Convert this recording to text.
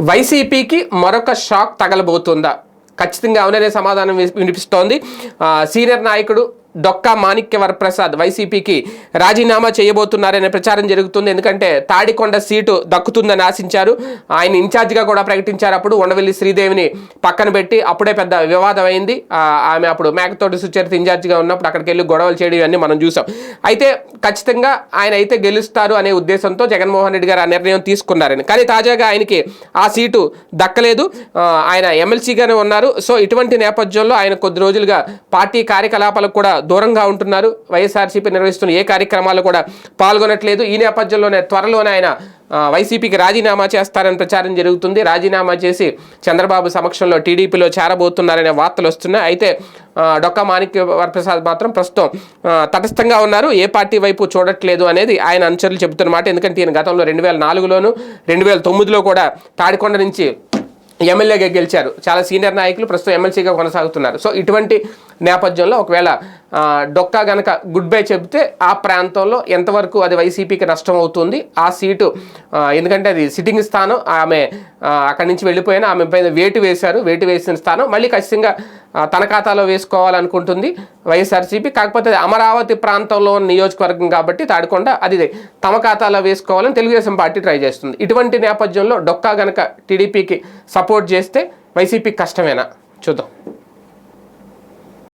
వైసీపీకి మరొక షాక్ తగలబోతుందా? ఖచ్చితంగా అవుననే సమాధానం వినిపిస్తోంది. సీనియర్ నాయకుడు డొక్కా మాణిక్య వరప్రసాద్ వైసీపీకి రాజీనామా చేయబోతున్నారనే ప్రచారం జరుగుతుంది. ఎందుకంటే తాడికొండ సీటు దక్కుతుందని ఆశించారు. ఆయన ఇన్ఛార్జిగా కూడా ప్రకటించారు. అప్పుడు ఉండవెల్లి శ్రీదేవిని పక్కన పెట్టి అప్పుడే పెద్ద వివాదం అయింది. ఆమె అప్పుడు మేకతోటి సుచరిత ఇన్ఛార్జిగా ఉన్నప్పుడు అక్కడికి వెళ్ళి గొడవలు చేయడం ఇవన్నీ మనం చూసాం. అయితే ఖచ్చితంగా ఆయన అయితే గెలుస్తారు అనే ఉద్దేశంతో జగన్మోహన్ రెడ్డి గారు ఆ నిర్ణయం తీసుకున్నారని. కానీ తాజాగా ఆయనకి ఆ సీటు దక్కలేదు. ఆయన ఎమ్మెల్సీగానే ఉన్నారు. సో ఇటువంటి నేపథ్యంలో ఆయన కొద్ది రోజులుగా పార్టీ కార్యకలాపాలకు కూడా దూరంగా ఉంటున్నారు. వైఎస్ఆర్సీపీ నిర్వహిస్తున్న ఏ కార్యక్రమాలు కూడా పాల్గొనట్లేదు. ఈ నేపథ్యంలోనే త్వరలోనే ఆయన వైసీపీకి రాజీనామా చేస్తారని ప్రచారం జరుగుతుంది. రాజీనామా చేసి చంద్రబాబు సమక్షంలో టీడీపీలో చేరబోతున్నారనే వార్తలు వస్తున్నాయి. అయితే డొక్కా మాణిక్య వరప్రసాద్ మాత్రం ప్రస్తుతం తటస్థంగా ఉన్నారు. ఏ పార్టీ వైపు చూడట్లేదు అనేది ఆయన అనుచరులు చెబుతున్నమాట ఎందుకంటే ఈయన గతంలో రెండు వేల నాలుగులోను రెండు వేల తొమ్మిదిలో కూడా తాడికొండ నుంచి ఎమ్మెల్యేగా గెలిచారు. చాలా సీనియర్ నాయకులు ప్రస్తుతం ఎమ్మెల్సీగా కొనసాగుతున్నారు. సో ఇటువంటి నేపథ్యంలో ఒకవేళ డొక్కా గనక గుడ్ బై చెబితే ఆ ప్రాంతంలో ఎంతవరకు అది వైసీపీకి నష్టం అవుతుంది? ఆ సీటు ఎందుకంటే అది సిట్టింగ్ స్థానం ఆమె అక్కడి నుంచి వెళ్ళిపోయినా ఆమె పైన వేటు వేశారు వేటు వేసిన స్థానం. మళ్ళీ ఖచ్చితంగా తన ఖాతాలో వేసుకోవాలనుకుంటుంది వైఎస్ఆర్సీపీ. కాకపోతే అమరావతి ప్రాంతంలో ఉన్న నియోజకవర్గం కాబట్టి తాడికొండ అది తమ ఖాతాలో వేసుకోవాలని తెలుగుదేశం పార్టీ ట్రై చేస్తుంది. ఇటువంటి నేపథ్యంలో డొక్కా గనక టీడీపీకి సపోర్ట్ చేస్తే వైసీపీకి కష్టమేనా? చూద్దాం.